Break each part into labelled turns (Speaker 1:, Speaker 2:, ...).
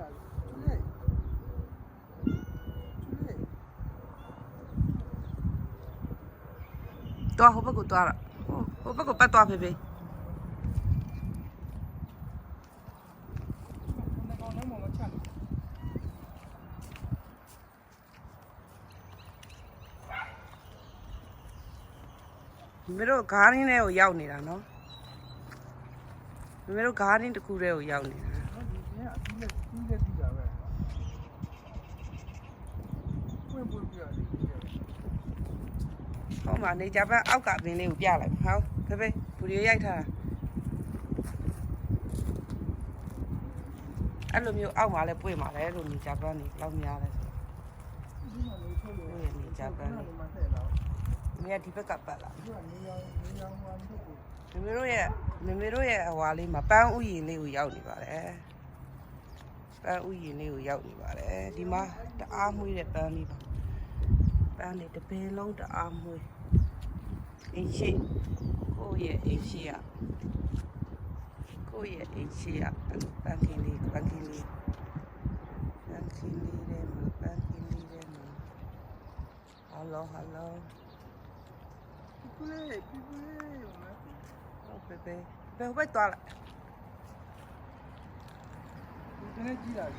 Speaker 1: လိုက်လာကျွလေကျွလေ
Speaker 2: သွားဟိုဘက်ကိုသွားတာဟိုဟိုဘက်ကိုပတ်သွားဖေဖေ
Speaker 1: ဒီကောင်လည်းမမချမ်း
Speaker 2: မမေတို့ဂါရင်းထဲကိုရောက်နေတာနော်မမေတို့ဂါရင်းတစ်ခုထဲကိုရောက်နေတာ
Speaker 1: နော်ဒီကအ ပြီးလက်ပြီးလက်ပြီးတာပဲပွင့်ပွင့်ပြရတယ်
Speaker 2: ဟောမှာနေကြပန်းအောက်ကပင်လေးကိုပြလိုက်ဟောဖေဖေဘူရီရိုက်ထားတာအဲ့လိုမျိုးအောက်မှာလည်းပွင့်ပါလေလို့နေကြပန်းနေဘယ်လောက်များလဲဆို
Speaker 1: ဒီမှာလေးထုတ်လို့
Speaker 2: ဟုတ်ရဲ့နေကြပန်း
Speaker 1: ဒီ
Speaker 2: နေ
Speaker 1: မှာထည့်လာ
Speaker 2: မမေကဒီဘက်ကပတ်လာ
Speaker 1: ဒီကနေရောင်းနေရောင်းဟိုထုတ်ကို
Speaker 2: မမေတို့ရဲ့မမေတို့ရဲ့အဟွာလေးမှာပန်းဥယျာဉ်လေးကိုရောက်နေပါတယ် ပန်းဥယျာဉ်လေးကိုရောက်နေပါတယ်ဒီမှာတအားမွေးတဲ့ပန်းလေးပါပန်းလေးတစ်ပင်လုံးတအားမွေးအင်းရှိကိုယ့်ရဲ့အင်းရှိရကိုယ့်ရဲ့အင်းရှိရပန်းကင်းလေးပန်းကင်းလေးပန်းကင်းလေးတဲ့မှာပန်းကင်းလေးတဲ့မှာဟယ်လိုဟယ်လို
Speaker 1: ပြူလေးပြူလေးရောမ
Speaker 2: ဟုတ်ပဲပဲဘယ်ဘက်သွားလိုက်
Speaker 1: ဒီနေ့ကြည့်လာ
Speaker 2: အဲ့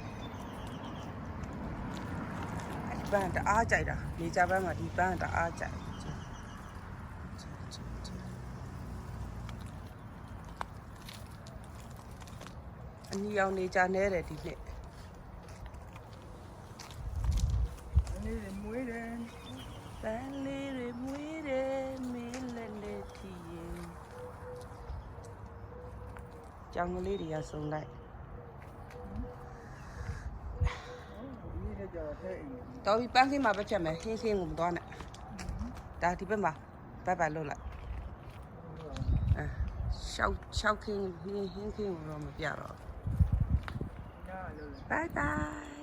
Speaker 2: ဒီပန်းတအားကြိုက်တာနေကြပန်းမှာဒီပန်းတအားကြိုက်အနီရောင်နေကြနဲတယ်ဒီနှစ်
Speaker 1: အနေနဲ့မွေးတယ်
Speaker 2: ပန်းလေးတွေမွေးတယ်မင်းလက်လက်ထီရင်ကြောင်ကလေးတွေကစုံလိုက်
Speaker 1: ဒီနေ့ကျ တော့ထဲအိမ်
Speaker 2: တော်ပြီပန်းခင်းမှာပဲဖြတ်မယ်ခင်းခင်းကိုမသွားနဲ့ဒါဒီဘက်မှာဘက်ဘက်လွတ်လိုက်အဲရှောက်ရှောက်ခင်းဟင်းဟင်းခင်းကိုတော့မပြတော့
Speaker 1: ညာလို့
Speaker 2: Bye bye.